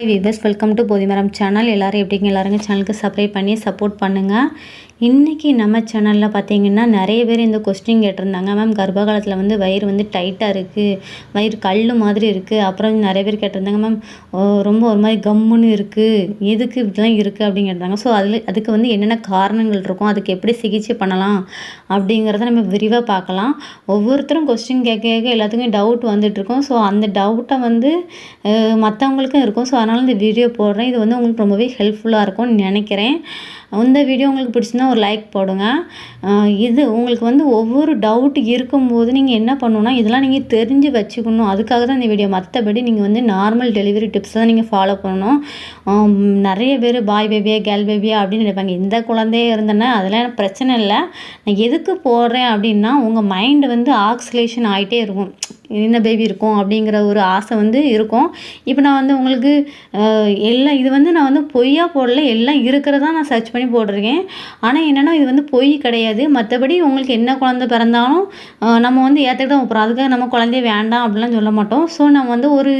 Viewers welcome to Bodhimaram channel எல்லோரும் எப்படிங்க எல்லாருங்க சேனலுக்கு சப்ஸ்கிரைப் பண்ணி சப்போர்ட் பண்ணுங்கள் இன்றைக்கி நம்ம சேனலில் பார்த்தீங்கன்னா நிறைய பேர் இந்த கொஸ்டின் கேட்டிருந்தாங்க. மேம் கர்ப்ப காலத்தில் வந்து வயிறு வந்து டைட்டாக இருக்குது வயிறு கல் மாதிரி இருக்குது அப்புறம் நிறைய பேர் கேட்டிருந்தாங்க மேம் ரொம்ப ஒரு மாதிரி கம்முன்னு இருக்குது எதுக்கு இப்படிலாம் இருக்குது அப்படின்னு கேட்டாங்க ஸோ அதில் அதுக்கு வந்து என்னென்ன காரணங்கள் இருக்கும்? அதுக்கு எப்படி சிகிச்சை பண்ணலாம்? அப்படிங்கிறத நம்ம விரிவாக பார்க்கலாம். ஒவ்வொருத்தரும் கொஸ்டின் கேட்க கேட்க எல்லாத்துக்கும் டவுட் வந்துட்டுருக்கோம் ஸோ அந்த டவுட்டை வந்து மற்றவங்களுக்கும் இருக்கும். ஸோ அதனால் இந்த வீடியோ போடுறேன். இது வந்து உங்களுக்கு ரொம்பவே ஹெல்ப்ஃபுல்லாக இருக்கும்னு நினைக்கிறேன். இந்த வீடியோ உங்களுக்கு பிடிச்சிருந்தா ஒரு லைக் போடுங்க. இது உங்களுக்கு வந்து ஒவ்வொரு டவுட் இருக்கும்போது நீங்கள் என்ன பண்ணணும்னா இதெல்லாம் நீங்கள் தெரிஞ்சு வச்சுக்கணும். அதுக்காக தான் இந்த வீடியோ மற்றபடி நீங்கள் வந்து நார்மல் டெலிவரி டிப்ஸ் தான் நீங்கள் ஃபாலோ பண்ணணும். நிறைய பேர் பாய் பேபியா கேர்ள் பேபியா அப்படின்னு நினைப்பாங்க. இந்த குழந்தையே இருந்தேன்னா அதெல்லாம் பிரச்சனை இல்லை. நான் எதுக்கு போடுறேன் அப்படின்னா உங்கள் மைண்டு வந்து ஆக்சிலேஷன் ஆகிட்டே இருக்கும். என்ன பேபி இருக்கும் அப்படிங்கிற ஒரு ஆசை வந்து இருக்கும். இப்போ நான் வந்து உங்களுக்கு எல்லாம் இது வந்து நான் வந்து பொய்யா போடல எல்லாம் இருக்கிறதா நான் சர்ச் பண்ணி போட்டிருக்கேன். ஆனால் என்னென்னா இது வந்து பொய் கிடையாது. மற்றபடி உங்களுக்கு என்ன குழந்த பிறந்தாலும் நம்ம வந்து ஏற்றுக்கிட்டு அப்புறம் போகிறோம் அதுக்காக நம்ம குழந்தைய வேண்டாம் அப்படிலாம் சொல்ல மாட்டோம். ஸோ நம்ம வந்து ஒரு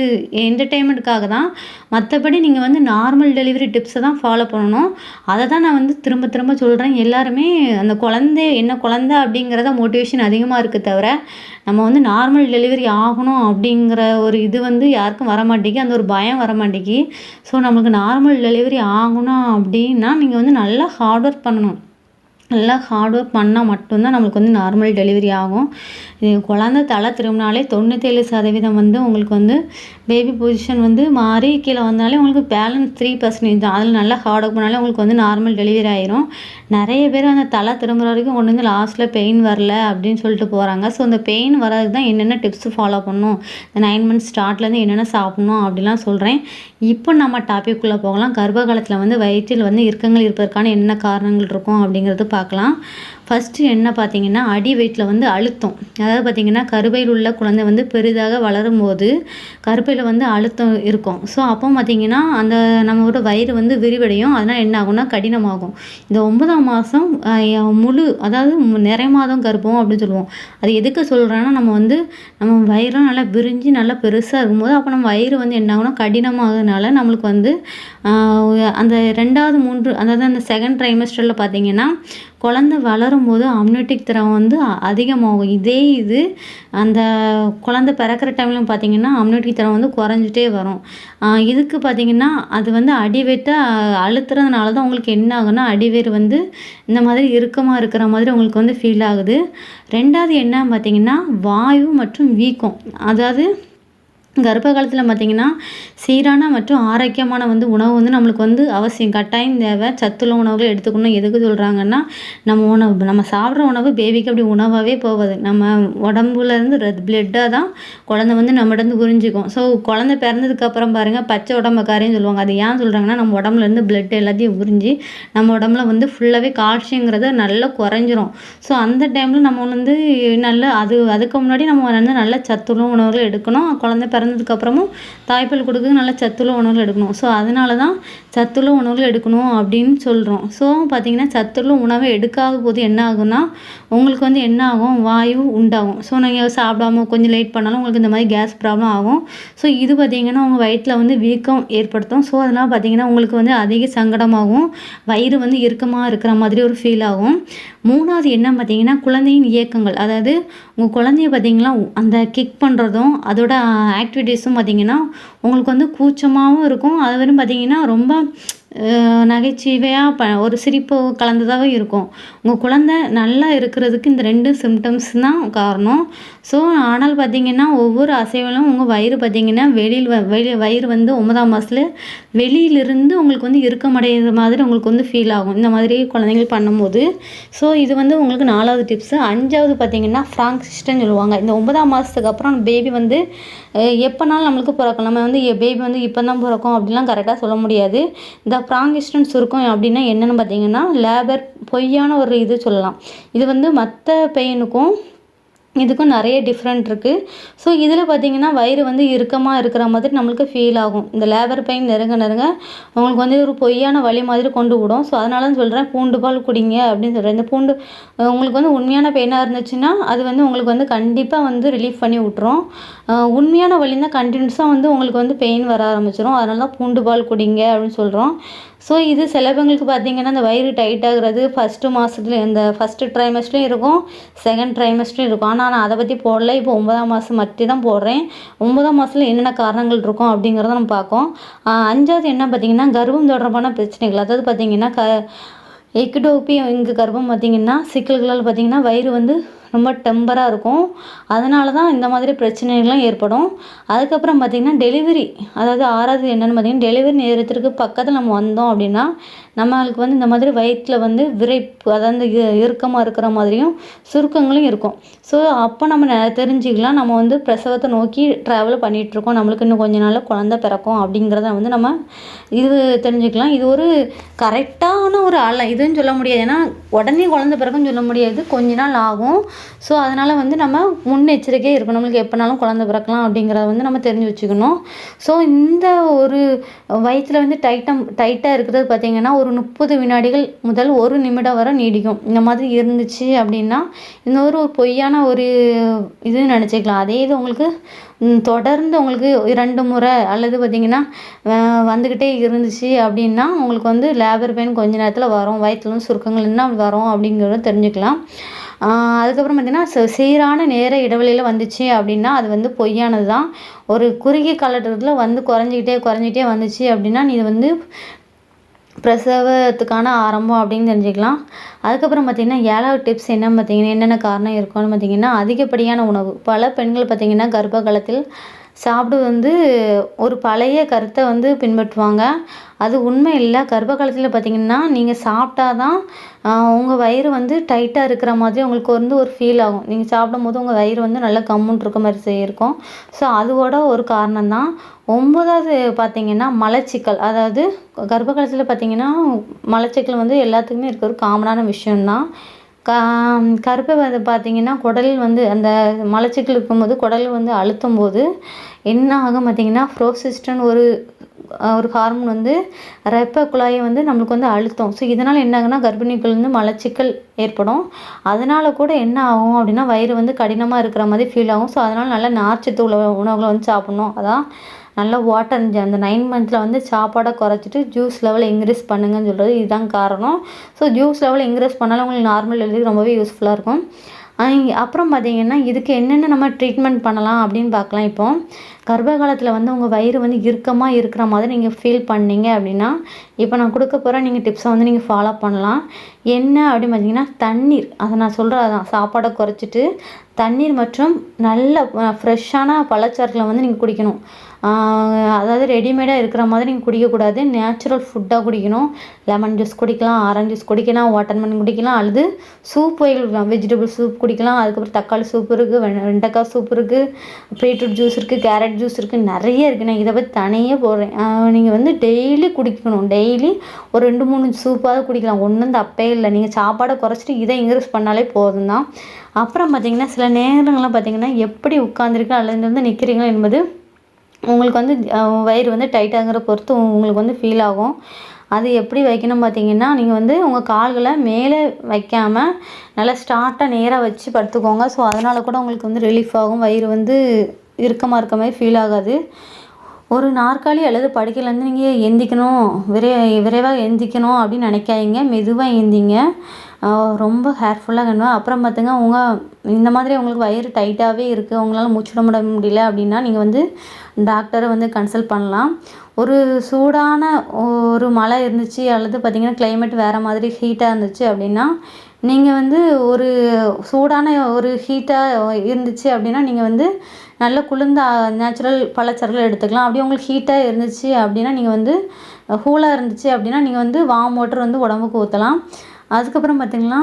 என்டர்டெயின்மெண்ட்டுக்காக தான். மற்றபடி நீங்கள் வந்து நார்மல் டெலிவரி டிப்ஸை தான் ஃபாலோ பண்ணணும். அதை தான் நான் வந்து திரும்ப திரும்ப சொல்கிறேன் எல்லாருமே அந்த குழந்தை என்ன குழந்த அப்படிங்கிறத மோட்டிவேஷன் அதிகமாக இருக்குது தவிர நம்ம வந்து நார்மல் டெலிவரி ஆகணும் அப்படிங்கிற ஒரு இது வந்து யாருக்கும் வர மாட்டேங்கி அந்த ஒரு பயம் வர மாட்டேங்கி ஸோ நம்மளுக்கு நார்மல் டெலிவரி ஆகணும் அப்படின்னா நீங்கள் வந்து நல்லா ஹார்ட் ஒர்க் பண்ணணும். நல்லா ஹார்ட் ஒர்க் பண்ணால் மட்டும்தான் நம்மளுக்கு வந்து நார்மல் டெலிவரி ஆகும். குழந்த தலை திரும்பினாலே தொண்ணூற்றேழு சதவீதம் வந்து உங்களுக்கு வந்து பேபி பொசிஷன் வந்து மாறி கீழே வந்தாலே உங்களுக்கு பேலன்ஸ் த்ரீ பர்சன்டேஜ் தான். அதில் நல்லா ஹார்ட் ஒர்க் பண்ணாலே உங்களுக்கு வந்து நார்மல் டெலிவரி ஆயிரும். நிறைய பேர் அந்த தலை திரும்புகிற வரைக்கும் கொண்டு வந்து லாஸ்ட்டில் பெயின் வரல அப்படின்னு சொல்லிட்டு போகிறாங்க ஸோ அந்த பெயின் வர்றதுக்கு தான் என்னென்ன டிப்ஸ் ஃபாலோ பண்ணணும்? இந்த நைன் மந்த்ஸ் ஸ்டார்ட்லேருந்து என்னென்ன சாப்பிட்ணும் அப்படிலாம் சொல்கிறேன் இப்போ நம்ம டாபிக்குள்ளே போகலாம். கர்ப்ப காலத்தில் வந்து வயிற்றில் வந்து இறுக்கங்கள் இருப்பதற்கான என்ன காரணங்கள் இருக்கும் அப்படிங்கிறது பார்க்கலாம். ஃபஸ்ட்டு என்ன பார்த்தீங்கன்னா அடி வயிற்றில் வந்து அழுத்தம். அதாவது பார்த்திங்கன்னா கருப்பையில் உள்ள குழந்தை வந்து பெரிதாக வளரும் போது கருப்பையில் வந்து அழுத்தம் இருக்கும். ஸோ அப்போ பார்த்திங்கன்னா அந்த நம்மளோட வயிறு வந்து விரிவடையும். அதனால் என்ன ஆகும்னா கடினமாகும். இந்த ஒன்பதாம் மாதம் முழு அதாவது நிறை மாதம் கருப்பம் அப்படின்னு சொல்லுவோம். அது எதுக்கு சொல்கிறேன்னா நம்ம வந்து நம்ம வயிறும் நல்லா விரிஞ்சு நல்லா பெருசாக இருக்கும்போது அப்போ நம்ம வயிறு வந்து என்ன ஆகும்னா கடினமாகறதுனால நம்மளுக்கு வந்து அந்த ரெண்டாவது மூன்று அதாவது அந்த செகண்ட் ட்ரைமஸ்டரில் பார்த்திங்கன்னா குழந்த வளரும்போது அம்யூனிட்டிக் திறன் வந்து அதிகமாகும். இதே இது அந்த குழந்த பிறக்கிற டைம்லையும் பார்த்திங்கன்னா அம்யூனிட்டிக் திறன் வந்து குறைஞ்சிட்டே வரும். இதுக்கு பார்த்திங்கன்னா அது வந்து அடிவேட்டை அழுத்துறதுனால தான் உங்களுக்கு என்ன ஆகுன்னா அடிவேர் வந்து இந்த மாதிரி இறுக்கமாக இருக்கிற மாதிரி உங்களுக்கு வந்து ஃபீல் ஆகுது. ரெண்டாவது என்ன பார்த்திங்கன்னா வாயு மற்றும் வீக்கம். அதாவது கர்ப்ப காலத்தில் பார்த்திங்கன்னா சீரான மற்றும் ஆரோக்கியமான வந்து உணவு வந்து நம்மளுக்கு வந்து அவசியம். கட்டாயம் தேவை. சத்துள்ள உணவுகள் எடுத்துக்கணும். எதுக்கு சொல்கிறாங்கன்னா நம்ம உணவு நம்ம சாப்பிட்ற உணவு பேபிக்கு அப்படி உணவாகவே போகாது. நம்ம உடம்புலேருந்து பிளட்டாக தான் குழந்த வந்து நம்மகிட்ட புரிஞ்சுக்கும். ஸோ குழந்த பிறந்ததுக்கப்புறம் பாருங்கள் பச்சை உடம்புக்காரையும் சொல்லுவாங்க. அது ஏன் சொல்கிறாங்கன்னா நம்ம உடம்புலேருந்து பிளட் எல்லாத்தையும் உறிஞ்சி நம்ம உடம்புல வந்து ஃபுல்லாகவே கால்சியங்கிறத நல்லா குறைஞ்சிரும். ஸோ அந்த டைமில் நம்ம வந்து நல்ல அது அதுக்கு முன்னாடி நம்ம வந்து நல்ல சத்துள்ள உணவுகள் எடுக்கணும். குழந்த பிற பிறந்ததுக்கப்புறமும் தாய்ப்பால் கொடுக்குறது நல்ல சத்துள்ள உணவுகள் எடுக்கணும். ஸோ அதனால தான் சத்துள்ள உணவுகள் எடுக்கணும் அப்படின்னு சொல்கிறோம் ஸோ பார்த்திங்கன்னா சத்துள்ள உணவை எடுக்காத போது என்ன ஆகும்னா உங்களுக்கு வந்து என்ன ஆகும்? வாயு உண்டாகும். ஸோ நீங்கள் சாப்பிடாம கொஞ்சம் லேட் பண்ணாலும் உங்களுக்கு இந்த மாதிரி கேஸ் ப்ராப்ளம் ஆகும். ஸோ இது பார்த்திங்கன்னா உங்கள் வயிற்றில் வந்து வீக்கம் ஏற்படுத்தும். ஸோ அதனால் பார்த்திங்கன்னா உங்களுக்கு வந்து அதிக சங்கடமாகும் வயிறு வந்து இறுக்கமாக இருக்கிற மாதிரி ஒரு ஃபீல் ஆகும். மூணாவது என்ன பார்த்தீங்கன்னா குழந்தையின் இயக்கங்கள். அதாவது உங்கள் குழந்தைய பார்த்தீங்கன்னா அந்த கிக் பண்ணுறதும் அதோட ஆக்டிவிட்டீஸும் பார்த்தீங்கன்னா உங்களுக்கு வந்து கூச்சமாகவும் இருக்கும். அது வரும் பார்த்தீங்கன்னா ரொம்ப நகைச்சுவையாக ப ஒரு சிரிப்பு கலந்ததாகவே இருக்கும். உங்கள் குழந்த நல்லா இருக்கிறதுக்கு இந்த ரெண்டு சிம்டம்ஸ் தான் காரணம். ஸோ ஆனால் பார்த்திங்கன்னா ஒவ்வொரு அசைவலும் உங்கள் வயிறு பார்த்தீங்கன்னா வெளியில் வெளி வயிறு வந்து ஒன்பதாம் மாதத்துல வெளியிலிருந்து உங்களுக்கு வந்து இறுக்கமடைகிற மாதிரி உங்களுக்கு வந்து ஃபீல் ஆகும். இந்த மாதிரி குழந்தைங்கள் பண்ணும்போது. ஸோ இது வந்து உங்களுக்கு நாலாவது டிப்ஸு அஞ்சாவது பார்த்தீங்கன்னா ஃப்ராங்க் சிஸ்டம்னு சொல்லுவாங்க. இந்த ஒன்பதாம் மாதத்துக்கு அப்புறம் பேபி வந்து எப்போனாலும் நம்மளுக்கு பிறக்கும். நம்ம வந்து பேபி வந்து இப்போ தான் பிறக்கும் அப்படிலாம் கரெக்டாக சொல்ல முடியாது. இந்த ப்ராங்கிஸ்டன் சுருக்கம் அப்படின்னா என்னென்னு பார்த்தீங்கன்னா லேபர் பொய்யான ஒரு இது சொல்லலாம். இது வந்து மற்ற பெயினுக்கும் இதுக்கும் நிறைய டிஃப்ரெண்ட் இருக்குது ஸோ இதில் பார்த்தீங்கன்னா வயிறு வந்து இறுக்கமாக இருக்கிற மாதிரி நம்மளுக்கு ஃபீல் ஆகும். இந்த லேபர் பெயின் நெருங்க நெருங்க உங்களுக்கு வந்து ஒரு பொய்யான வழி மாதிரி கொண்டு விடும். ஸோ அதனால தான் சொல்கிறேன் பூண்டு பால் குடிங்க அப்படின்னு சொல்கிறேன் இந்த பூண்டு உங்களுக்கு வந்து உண்மையான பெயினாக இருந்துச்சுன்னா அது வந்து உங்களுக்கு வந்து கண்டிப்பாக வந்து ரிலீஃப் பண்ணி விட்ரும் உண்மையான வழின்னா கண்டினியூஸாக வந்து உங்களுக்கு வந்து பெயின் வர ஆரம்பிச்சிடும் அதனால தான் பூண்டு பால் குடிங்க அப்படின்னு சொல்கிறோம் ஸோ இது சில பேங்களுக்கு அந்த வயிறு டைட் ஆகுறது ஃபஸ்ட்டு மாதத்துல இந்த ஃபஸ்ட்டு ட்ரைமஸ்ட்லேயும் இருக்கும் செகண்ட் ட்ரைமஸ்ட்லேயும் இருக்கும். ஆனால் நான் அதை பற்றி போடல. இப்போ ஒன்பதாம் மாதம் மட்டும் தான் போடுறேன். ஒன்பதாம் மாதத்தில் என்னென்ன காரணங்கள் இருக்கும் அப்படிங்கிறத நம்ம பார்க்கோம். அஞ்சாவது என்ன பார்த்திங்கன்னா கர்ப்பம் தொடர்பான பிரச்சனைகள். அதாவது பார்த்திங்கன்னா க எக்குடோப்பி இங்கே கர்ப்பம் பார்த்தீங்கன்னா சிக்கல்களால் பார்த்தீங்கன்னா வயிறு வந்து ரொம்ப டெம்பராக இருக்கும். அதனால தான் இந்த மாதிரி பிரச்சனைகள்லாம் ஏற்படும். அதுக்கப்புறம் பார்த்திங்கன்னா டெலிவரி அதாவது ஆறாவது என்னென்னு பார்த்திங்கன்னா டெலிவரி நேரத்திற்கு பக்கத்தில் நம்ம வந்தோம் அப்படின்னா நம்மளுக்கு வந்து இந்த மாதிரி வயிற்றில் வந்து விரைப்பு அதாவது இ- இறுக்கமாக இருக்கிற மாதிரியும் சுருக்கங்களும் இருக்கும். ஸோ அப்போ நம்ம நெ- தெரிஞ்சுக்கலாம் நம்ம வந்து பிரசவத்தை நோக்கி ட்ராவல் பண்ணிகிட்ருக்கோம் நம்மளுக்கு இன்னும் கொஞ்ச நாளில் குழந்த பிறக்கும் அப்படிங்கிறத வந்து நம்ம இது தெரிஞ்சுக்கலாம். இது ஒரு கரெக்டான ஒரு ஆள் இதுன்னு சொல்ல முடியாது. ஏன்னா உடனே குழந்த பிறக்கும்னு சொல்ல முடியாது. கொஞ்ச நாள் ஆகும். ஸோ அதனால் வந்து நம்ம முன்னெச்சரிக்கையாக இருக்கணும். நம்மளுக்கு எப்போனாலும் குழந்த பிறக்கலாம் அப்படிங்கிறத வந்து நம்ம தெரிஞ்சு வச்சுக்கணும். ஸோ இந்த ஒரு வயிற்றில் வந்து டைட்டம் டைட்டாக இருக்கிறது பார்த்திங்கன்னா ஒரு முப்பது வினாடிகள் முதல் ஒரு நிமிடம் வரை நீடிக்கும். இந்த மாதிரி இருந்துச்சு அப்படின்னா இந்த ஒரு பொய்யான ஒரு இது நினச்சிக்கலாம். அதே இது உங்களுக்கு தொடர்ந்து உங்களுக்கு இரண்டு முறை அல்லது பார்த்திங்கன்னா வந்துக்கிட்டே இருந்துச்சு அப்படின்னா உங்களுக்கு வந்து லேபர் பெயின் கொஞ்ச நேரத்தில் வரும். வயிற்றுல வந்து சுருக்கங்கள் என்ன வரும் அப்படிங்கிறத தெரிஞ்சுக்கலாம். அதுக்கப்புறம் பார்த்திங்கன்னா ச- சீரான நேர இடைவெளியில் வந்துச்சு அப்படின்னா அது வந்து பொய்யானது தான் ஒரு குறுகிய காலகட்டத்தில் வந்து குறைஞ்சிக்கிட்டே குறைஞ்சிக்கிட்டே வந்துச்சு அப்படின்னா நீ வந்து பிரசவத்துக்கான ஆரம்பம் அப்படின்னு தெரிஞ்சுக்கலாம். அதுக்கப்புறம் பார்த்திங்கன்னா ஏழாவது டிப்ஸ் என்ன பார்த்தீங்கன்னா என்னென்ன காரணம் இருக்கும்னு பார்த்திங்கன்னா அதிகப்படியான உணவு. பல பெண்கள் பார்த்திங்கன்னா கர்ப்ப காலத்தில் சாப்பிடு வந்து ஒரு பழைய கருத்தை வந்து பின்பற்றுவாங்க. அது உண்மை இல்லை. கர்ப்ப காலத்தில் பார்த்திங்கன்னா நீங்கள் சாப்பிட்டா தான் உங்கள் வயிறு வந்து டைட்டாக இருக்கிற மாதிரி உங்களுக்கு வந்து ஒரு ஃபீல் ஆகும். நீங்கள் சாப்பிடும்போது உங்கள் வயிறு வந்து நல்லா கம்முன்னு இருக்க மாதிரி செய்யிருக்கும் ஸோ அதோட ஒரு காரணம் தான் ஒம்பதாவது பார்த்தீங்கன்னா மலச்சிக்கல். அதாவது கர்ப்ப காலத்தில் பார்த்திங்கன்னா மலச்சிக்கல் வந்து எல்லாத்துக்குமே இருக்க ஒரு காமனான விஷயம்தான். கா கருப்பை வந்து பார்த்தீங்கன்னா குடல் வந்து அந்த மலச்சிக்கல் இருக்கும்போது குடல் வந்து அழுத்தும் போது என்ன ஆகும் பார்த்தீங்கன்னா ஃப்ரோசிஸ்டன் ஒரு ஒரு ஹார்மோன் வந்து ரப்ப குழாயை வந்து நம்மளுக்கு வந்து அழுத்தம். ஸோ இதனால் என்ன ஆகுன்னா கர்ப்பிணிகள் வந்து மலச்சிக்கல் ஏற்படும். அதனால் கூட என்ன ஆகும் அப்படின்னா வயிறு வந்து கடினமாக இருக்கிற மாதிரி ஃபீல் ஆகும். ஸோ அதனால் நல்லா நார்ச்சத்து உள்ள உணவுகளை வந்து சாப்பிட்ணும். அதான் நல்லா வாட்டர் அந்த நைன் மந்த்தில் வந்து சாப்பாடை குறைச்சிட்டு ஜூஸ் லெவலை இன்க்ரீஸ் பண்ணுங்கன்னு சொல்கிறது இதுதான் காரணம். ஸோ ஜூஸ் லெவல் இன்க்ரீஸ் பண்ணாலும் உங்களுக்கு நார்மல் எழுதி ரொம்பவே யூஸ்ஃபுல்லாக இருக்கும். அப்புறம் பார்த்தீங்கன்னா இதுக்கு என்னென்ன நம்ம ட்ரீட்மெண்ட் பண்ணலாம் அப்படின்னு பார்க்கலாம். இப்போ கர்ப்ப காலத்தில் வந்து உங்கள் வயிறு வந்து இறுக்கமாக இருக்கிற மாதிரி நீங்கள் ஃபீல் பண்ணீங்க அப்படின்னா இப்போ நான் கொடுக்க போகிற நீங்கள் டிப்ஸை வந்து நீங்கள் ஃபாலோ பண்ணலாம். என்ன அப்படின்னு பார்த்தீங்கன்னா தண்ணீர். அதை நான் சொல்கிறது அதான் சாப்பாடை குறைச்சிட்டு தண்ணீர் மற்றும் நல்ல ஃப்ரெஷ்ஷான பழச்சாறுகளை வந்து நீங்கள் குடிக்கணும். அதாவது ரெடிமேடாக இருக்கிற மாதிரி நீங்கள் குடிக்கக்கூடாது. நேச்சுரல் ஃபுட்டாக குடிக்கணும். லெமன் ஜூஸ் குடிக்கலாம் ஆரஞ்சு ஜூஸ் குடிக்கலாம் வாட்டர்மெலன் குடிக்கலாம் அல்லது சூப் வகைகள் வெஜிடபிள் சூப் குடிக்கலாம். அதுக்கப்புறம் தக்காளி சூப் இருக்குது வெண்டைக்காய் சூப் இருக்குது பீட்ரூட் ஜூஸ் இருக்குது கேரட் ஜூஸ் இருக்குது நிறைய இருக்குது நான் இதை பற்றி தனியாக போடுறேன். நீங்கள் வந்து டெய்லி குடிக்கணும். டெய்லி ஒரு ரெண்டு மூணு சூப்பாவது குடிக்கலாம். ஒன்றும் தப்பே இல்லை. நீங்கள் சாப்பாடை குறைச்சிட்டு இதை இன்க்ரீஸ் பண்ணாலே போதும் தான் அப்புறம் பார்த்தீங்கன்னா சில நேரங்கள்லாம் பார்த்தீங்கன்னா எப்படி உட்காந்துருக்கு அல்லது வந்து நிற்கிறீங்க என்பது உங்களுக்கு வந்து வயிறு வந்து டைட்டாகிற பொறுத்து உங்களுக்கு வந்து ஃபீல் ஆகும். அது எப்படி வைக்கணும் பார்த்தீங்கன்னா நீங்கள் வந்து உங்கள் கால்களை மேலே வைக்காமல் நல்லா ஸ்டார்ட்டாக நேராக வச்சு படுத்துக்கோங்க. ஸோ அதனால் கூட உங்களுக்கு வந்து ரிலீஃப் ஆகும். வயிறு வந்து இறுக்கமாக இருக்க மாதிரி ஃபீல் ஆகாது. ஒரு நாற்காலி அல்லது படுக்கையிலேருந்து நீங்கள் எந்திக்கணும் விரை விரைவாக எந்திக்கணும் அப்படின்னு நினைக்காதீங்க. மெதுவாக எந்திங்க ரொம்ப கேர்ஃபுல்லாக கண்ணுவேன் அப்புறம் பார்த்துங்க உங்கள் இந்த மாதிரி உங்களுக்கு வயிறு டைட்டாகவே இருக்குது உங்களால் மூச்சு முட முடியல அப்படின்னா நீங்கள் வந்து டாக்டரை வந்து கன்சல்ட் பண்ணலாம். ஒரு சூடான ஒரு மழை இருந்துச்சு அல்லது பார்த்திங்கன்னா கிளைமேட் வேறு மாதிரி ஹீட்டாக இருந்துச்சு அப்படின்னா நீங்கள் வந்து ஒரு சூடான ஒரு ஹீட்டாக இருந்துச்சு அப்படின்னா நீங்கள் வந்து நல்ல குளிர்ந்த நேச்சுரல் பழச்சரல் எடுத்துக்கலாம். அப்படியே உங்களுக்கு ஹீட்டாக இருந்துச்சு அப்படின்னா நீங்கள் வந்து ஹூலாக இருந்துச்சு அப்படின்னா நீங்கள் வந்து வார்ம் வாட்டர் வந்து உடம்புக்கு ஊற்றலாம் அதுக்கப்புறம் பார்த்திங்கன்னா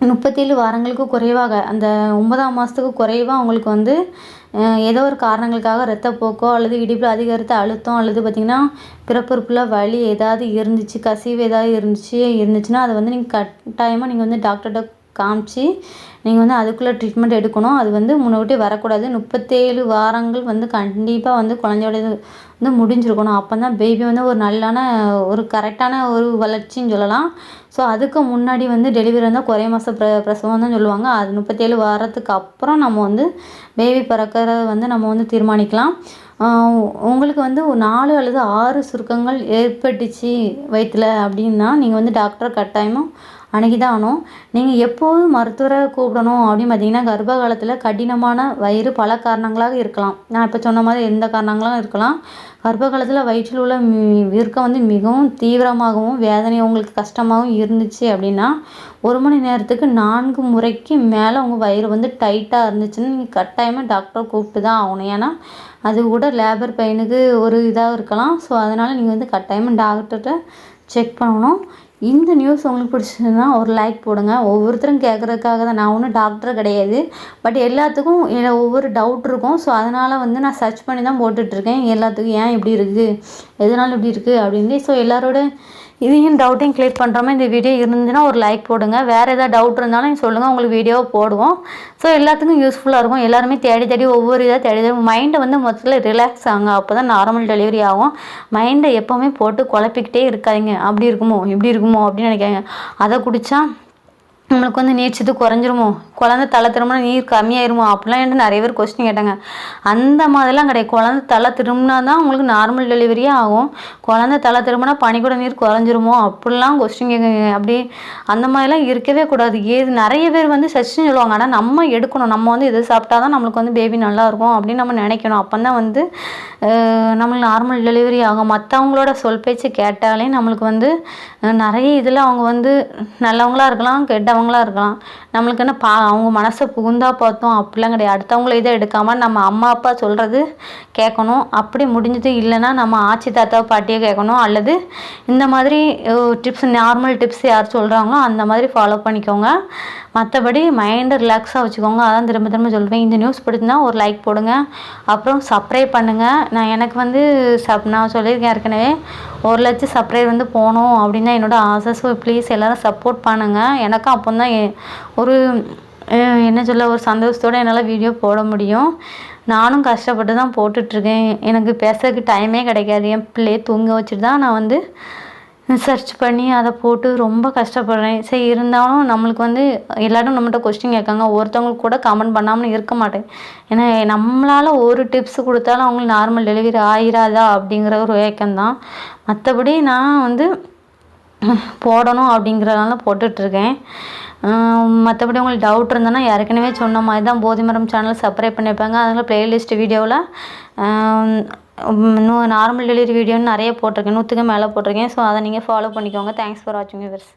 முப்பத்தேழு வாரங்களுக்கு குறைவாக அந்த ஒன்பதாம் மாதத்துக்கு குறைவாக உங்களுக்கு வந்து ஏதோ ஒரு காரணங்களுக்காக ரத்தப்போக்கோ அல்லது இடிப்பில் அதிகரித்த அழுத்தம் அல்லது பார்த்திங்கன்னா பிறப்புறுப்பில் வலி ஏதாவது இருந்துச்சு கசிவு ஏதாவது இருந்துச்சு இருந்துச்சுன்னா அதை வந்து நீங்கள் கட்டாயமாக நீங்கள் வந்து டாக்டர்கிட்ட காமிச்சு நீங்கள் வந்து அதுக்குள்ளே ட்ரீட்மெண்ட் எடுக்கணும். அது வந்து முன்னக்கூட்டி வரக்கூடாது. முப்பத்தேழு வாரங்கள் வந்து கண்டிப்பாக வந்து குழந்தையோட வந்து முடிஞ்சிருக்கணும். அப்போ தான் பேபி வந்து ஒரு நல்லான ஒரு கரெக்டான ஒரு வளர்ச்சின்னு சொல்லலாம். ஸோ அதுக்கு முன்னாடி வந்து டெலிவரி வந்தால் குறை மாத பிர பிரசவம் தான் சொல்லுவாங்க. அது முப்பத்தேழு வாரத்துக்கு அப்புறம் நம்ம வந்து பேபி பிறக்கிறத வந்து நம்ம வந்து தீர்மானிக்கலாம். உங்களுக்கு வந்து ஒரு நாலு அல்லது ஆறு சுருக்கங்கள் ஏற்பட்டுச்சு வயிற்றில் அப்படின்னா நீங்கள் வந்து டாக்டர் கட்டாயமாக அன்றைக்கி தான் ஆகணும் நீங்கள் எப்போதும் மருத்துவரை கூப்பிடணும். அப்படின்னு பார்த்தீங்கன்னா கர்ப்ப காலத்தில் கடினமான வயிறு பல காரணங்களாக இருக்கலாம். நான் இப்போ சொன்ன மாதிரி எந்த காரணங்களும் இருக்கலாம். கர்ப்ப காலத்தில் வயிற்றில் உள்ள வீர்க்கம் வந்து மிகவும் தீவிரமாகவும் வேதனை உங்களுக்கு கஷ்டமாகவும் இருந்துச்சு அப்படின்னா ஒரு மணி நேரத்துக்கு நான்கு முறைக்கு மேலே உங்கள் வயிறு வந்து டைட்டாக இருந்துச்சுன்னு நீங்கள் கட்டாயமாக டாக்டரை கூப்பிட்டு தான் ஆகணும். ஏன்னா அது கூட லேபர் பெயினுக்கு ஒரு இதாக இருக்கலாம். ஸோ அதனால் நீங்கள் வந்து கட்டாயமாக டாக்டர்கிட்ட செக் பண்ணணும். இந்த நியூஸ் உங்களுக்கு பிடிச்சதுன்னா ஒரு லைக் போடுங்க. ஒவ்வொருத்தரும் கேட்குறதுக்காக தான். நான் ஒன்றும் டாக்டர் கிடையாது. பட் எல்லாத்துக்கும் ஒவ்வொரு டவுட் இருக்கும். ஸோ அதனால் வந்து நான் சர்ச் பண்ணி தான் போட்டுட்ருக்கேன் எல்லாத்துக்கும் ஏன் இப்படி இருக்குது எதனால் இப்படி இருக்குது அப்படின்னு. ஸோ எல்லாரோட இதையும் டவுட்டையும் கிளியர் பண்ணுற இந்த வீடியோ இருந்துச்சுன்னா ஒரு லைக் போடுங்க. வேறு எதாவது டவுட் இருந்தாலும் சொல்லுங்கள் உங்களுக்கு வீடியோவை போடுவோம். ஸோ எல்லாத்துக்கும் யூஸ்ஃபுல்லாக இருக்கும். எல்லாருமே தேடி தேடி ஒவ்வொரு இதாக தேடி தேடி மைண்டை வந்து மொத்தத்தில் ரிலாக்ஸ் ஆகுங்க அப்போ தான் நார்மல் டெலிவரி ஆகும் மைண்டை எப்போவுமே போட்டு குழப்பிக்கிட்டே இருக்காதிங்க. அப்படி இருக்குமோ? இப்படி இருக்குமோ? அப்படின்னு நினைக்காங்க அதை குடித்தா நம்மளுக்கு வந்து நீர்ச்சத்து குறைஞ்சிருமோ? குழந்த தலை திரும்பினா நீர் கம்மியாயிருமோ? அப்படிலாம் என்கிட்ட நிறைய பேர் கொஸ்டின் கேட்டாங்க. அந்த மாதிரிலாம் கிடையாது. குழந்த தலை திரும்பினா தான் உங்களுக்கு நார்மல் டெலிவரியே ஆகும். குழந்த தலை திரும்பினா பனிக்கூட நீர் குறைஞ்சிருமோ? அப்படிலாம் கொஸ்டின் கேட்குங்க அப்படி அந்த மாதிரிலாம் இருக்கவே கூடாது. ஏது நிறைய பேர் வந்து சச்சின்னு சொல்லுவாங்க. ஆனால் நம்ம எடுக்கணும். நம்ம வந்து இதை சாப்பிட்டா தான் நம்மளுக்கு வந்து பேபி நல்லாயிருக்கும் அப்படின்னு நம்ம நினைக்கணும். அப்போ தான் வந்து நம்மளுக்கு நார்மல் டெலிவரி ஆகும். மற்றவங்களோட சொல் பேச்சு கேட்டாலே நம்மளுக்கு வந்து நிறைய இதில் அவங்க வந்து நல்லவங்களாக இருக்கலாம் கெட்டவங்களாக இருக்கலாம். நம்மளுக்கு என்ன பா அவங்க மனசை புகுந்தா பார்த்தோம். அப்படிலாம் கிடையாது. அடுத்தவங்கள இதை எடுக்காமல் நம்ம அம்மா அப்பா சொல்கிறது கேட்கணும். அப்படி முடிஞ்சது இல்லைன்னா நம்ம ஆச்சி தாத்தா பாட்டியை கேட்கணும். அல்லது இந்த மாதிரி டிப்ஸ் நார்மல் டிப்ஸ் யார் சொல்கிறாங்களோ அந்த மாதிரி ஃபாலோ பண்ணிக்கோங்க. மற்றபடி மைண்டை ரிலாக்ஸாக வச்சுக்கோங்க. அதான் திரும்ப திரும்ப சொல்லுவேன் இந்த நியூஸ் பிடிச்சிருந்தா ஒரு லைக் போடுங்க. அப்புறம் சப்ஸ்கிரைப் பண்ணுங்கள் நான் எனக்கு வந்து சப் நான் சொல்லியிருக்கேன் ஏற்கனவே. ஒரு லட்சம் சப்ஸ்கிரைப் வந்து போகணும் அப்படின்னா என்னோடய ஆசை. ஸோ ப்ளீஸ் எல்லோரும் சப்போர்ட் பண்ணுங்கள் எனக்கும் அப்போ தான் ஒரு என்ன சொல்ல ஒரு சந்தோஷத்தோடு என்னால் வீடியோ போட முடியும். நானும் கஷ்டப்பட்டு தான் போட்டுட்ருக்கேன். எனக்கு பேசுறதுக்கு டைமே கிடைக்காது. என் பிள்ளையை தூங்க வச்சுட்டு தான் நான் வந்து சர்ச் பண்ணி அதை போட்டு ரொம்ப கஷ்டப்படுறேன். சரி இருந்தாலும் நம்மளுக்கு வந்து எல்லோரும் நம்மகிட்ட கொஸ்டின் கேட்காங்க. ஒருத்தவங்களுக்கு கூட கமெண்ட் பண்ணாமல் இருக்க மாட்டேன். ஏன்னா நம்மளால் ஒரு டிப்ஸ் கொடுத்தாலும் அவங்களுக்கு நார்மல் டெலிவரி ஆயிராதா அப்படிங்கிற ஒரு ஏக்கம்தான். மற்றபடி நான் வந்து போடணும் அப்படிங்கிறதுனால போட்டுட்ருக்கேன். மற்றபடி உங்களுக்கு டவுட் இருந்ததுன்னா ஏற்கனவே சொன்ன மாதிரி தான் போதிமரம் சேனல் சப்ஸ்கிரைப் பண்ணியிருப்பாங்க. அதனால் ப்ளேலிஸ்ட் வீடியோவில் இன்னும் நார்மல் டெலிவரி வீடியோன்னு நிறைய போட்டிருக்கேன் நூற்றுக்கு மேலே போட்டிருக்கேன். ஸோ அதை நீங்கள் ஃபாலோ பண்ணிக்கோங்க. தேங்க்ஸ் ஃபார் வாட்சிங் விவர்ஸ்